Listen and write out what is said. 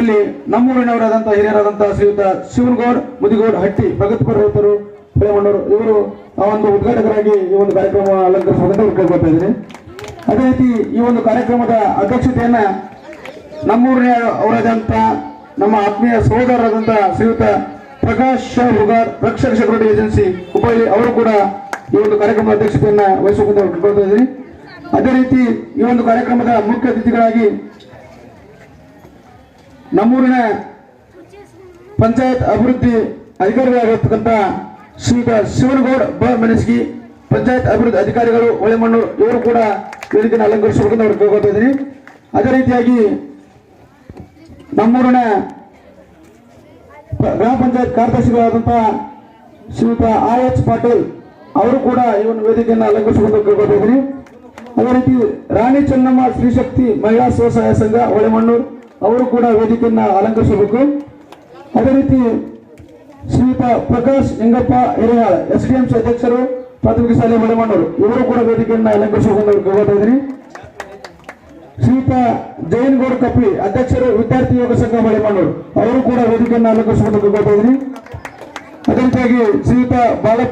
ಇಲ್ಲಿ ನಮ್ಮೂರಿನವರಾದಂತಹ ಹಿರಿಯರಾದಂತಹ ಶ್ರೀಯುತ ಶಿವನಗೌಡ್, ಮುದಿಗೌಡ್ ಹಟ್ಟಿ ಪ್ರಗತಿಪರ ರೈತರು ಪ್ರೇಮಣ್ಣವರು ಇವರು ಆ ಒಂದು ಉದ್ಘಾಟಕರಾಗಿ ಈ ಒಂದು ಕಾರ್ಯಕ್ರಮ ಅಲಂಕರಿಸುವಂತ ಕೇಳ್ಕೊತಾ ಇದ್ದೀನಿ. ಅದೇ ರೀತಿ ಈ ಒಂದು ಕಾರ್ಯಕ್ರಮದ ಅಧ್ಯಕ್ಷತೆಯನ್ನ ನಮ್ಮೂರಿನ ಅವರಾದಂತ ನಮ್ಮ ಆತ್ಮೀಯ ಸಹೋದರರಾದಂತಹ ಶ್ರೀಯುತ ಪ್ರಕಾಶ್ ಹುಗಾರ್, ರಕ್ಷಕ ಸೆಕ್ಯೂರಿಟಿ ಏಜೆನ್ಸಿ ಹುಬ್ಬಳ್ಳಿ, ಅವರು ಕೂಡ ಈ ಒಂದು ಕಾರ್ಯಕ್ರಮದ ಅಧ್ಯಕ್ಷತೆಯನ್ನ ವಹಿಸಿಕೊಂಡು ಇದ್ದೀನಿ. ಅದೇ ರೀತಿ ಈ ಒಂದು ಕಾರ್ಯಕ್ರಮದ ಮುಖ್ಯ ಅತಿಥಿಗಳಾಗಿ ನಮ್ಮೂರಿನ ಪಂಚಾಯತ್ ಅಭಿವೃದ್ಧಿ ಅಧಿಕಾರಿಗಳಾಗಿರ್ತಕ್ಕಂಥ ಶ್ರೀಯುತ ಶಿವನಗೌಡ ಬ ಮೆಣಸ್ಗಿ, ಪಂಚಾಯತ್ ಅಭಿವೃದ್ಧಿ ಅಧಿಕಾರಿಗಳು ಹೊಳೆಮಣ್ಣೂರು ಇವರು ಕೂಡ ವೇದಿಕೆಯನ್ನು ಅಲಂಕರಿಸಬೇಕಂತ ಅವ್ರಿಗೆ ಕೇಳ್ಕೊತಾ ಅದೇ ರೀತಿಯಾಗಿ ನಮ್ಮೂರಿನ ಗ್ರಾಮ ಪಂಚಾಯತ್ ಕಾರ್ಯದರ್ಶಿಗಳಾದಂತಹ ಶ್ರೀಯುತ ಆರ್ ಎಚ್ ಪಾಟೀಲ್ ಅವರು ಕೂಡ ಈ ಒಂದು ವೇದಿಕೆಯನ್ನು ಅಲಂಕರಿಸಿಕೊಂಡು ಕೇಳ್ಕೊತಾ ಇದ್ದೀನಿ. ಅದೇ ರೀತಿ ರಾಣಿ ಚೆನ್ನಮ್ಮ ಶ್ರೀಶಕ್ತಿ ಮಹಿಳಾ ಸ್ವಸಹಾಯ ಸಂಘ, ಹೊಳೆಮಣ್ಣೂರು. ಅವರು ಕೂಡ ವೇದಿಕೆಯನ್ನು ಅಲಂಕರಿಸಬೇಕು. ಅದೇ ರೀತಿ ಶ್ರೀಯುತ Prakash Hengappa Hirehal S D M C ಅಧ್ಯಕ್ಷರು, ಪ್ರಾಥಮಿಕ ಶಾಲೆ ಹೊಳೆಮಣ್ಣೂರು ಇವರು ಕೂಡ ವೇದಿಕೆಯನ್ನು ಅಲಂಕರಿಸಿಕೊಂಡು ಕೇಳ್ಕೊತಾ ಇದ್ದೀನಿ. ಶ್ರೀಯುತ ಜಯನ್ಗೌಡ ಕಪ್ಪಿ, ಅಧ್ಯಕ್ಷರು ವಿದ್ಯಾರ್ಥಿ ಯೋಗ ಸಂಘ ಹೊಳೆಮಣ್ಣೂರು ಅವರು ಕೂಡ ವೇದಿಕೆಯನ್ನು ಅಲಂಕರಿಸಿಕೊಂಡು ಕೇಳ್ಕೊತಾ ಇದ್ದೀನಿ. ಅದೇ ರೀತಿಯಾಗಿ ಶ್ರೀಯುತ ಬಾಳಪ್ಪ